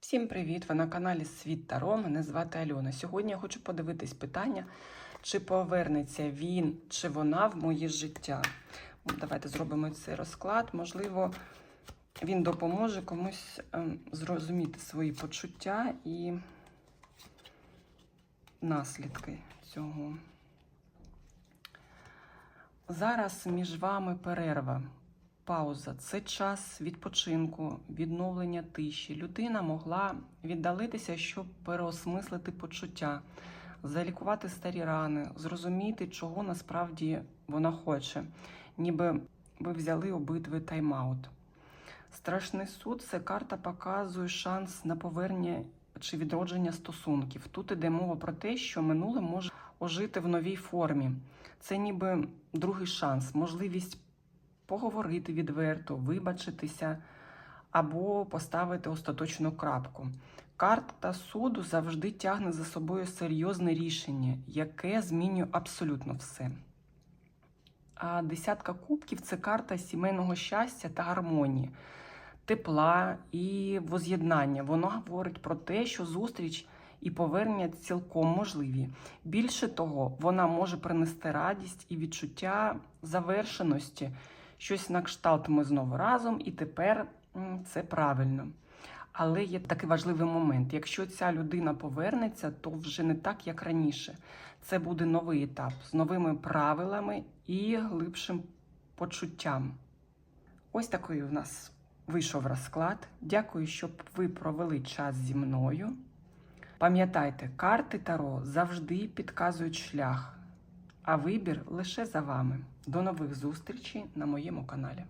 Всім привіт! Ви на каналі Світ Таро. Мене звати Альона. Сьогодні я хочу подивитись питання, чи повернеться він чи вона в моє життя. Давайте зробимо цей розклад. Можливо, він допоможе комусь ем, зрозуміти свої почуття і наслідки цього. Зараз між вами перерва. Пауза це час відпочинку, відновлення тиші. Людина могла віддалитися, щоб переосмислити почуття, залікувати старі рани, зрозуміти, чого насправді вона хоче, ніби ви взяли обидві тайм-аут. Страшний суд це карта показує шанс на повернення чи відродження стосунків. Тут іде мова про те, що минуле може ожити в новій формі. Це ніби другий шанс, можливість поговорити відверто, вибачитися або поставити остаточну крапку. Карта суду завжди тягне за собою серйозне рішення, яке змінює абсолютно все. А десятка кубків це карта сімейного щастя та гармонії, тепла і воз'єднання. Вона говорить про те, що зустріч і повернення цілком можливі. Більше того, вона може принести радість і відчуття завершеності, щось на кшталт ми знову разом, і тепер це правильно. Але є такий важливий момент: якщо ця людина повернеться, то вже не так, як раніше. Це буде новий етап з новими правилами і глибшим почуттям. Ось такий у нас вийшов розклад. Дякую, що ви провели час зі мною. Пам'ятайте, карти Таро завжди підказують шлях, а вибір лише за вами. До нових зустрічей на моєму каналі.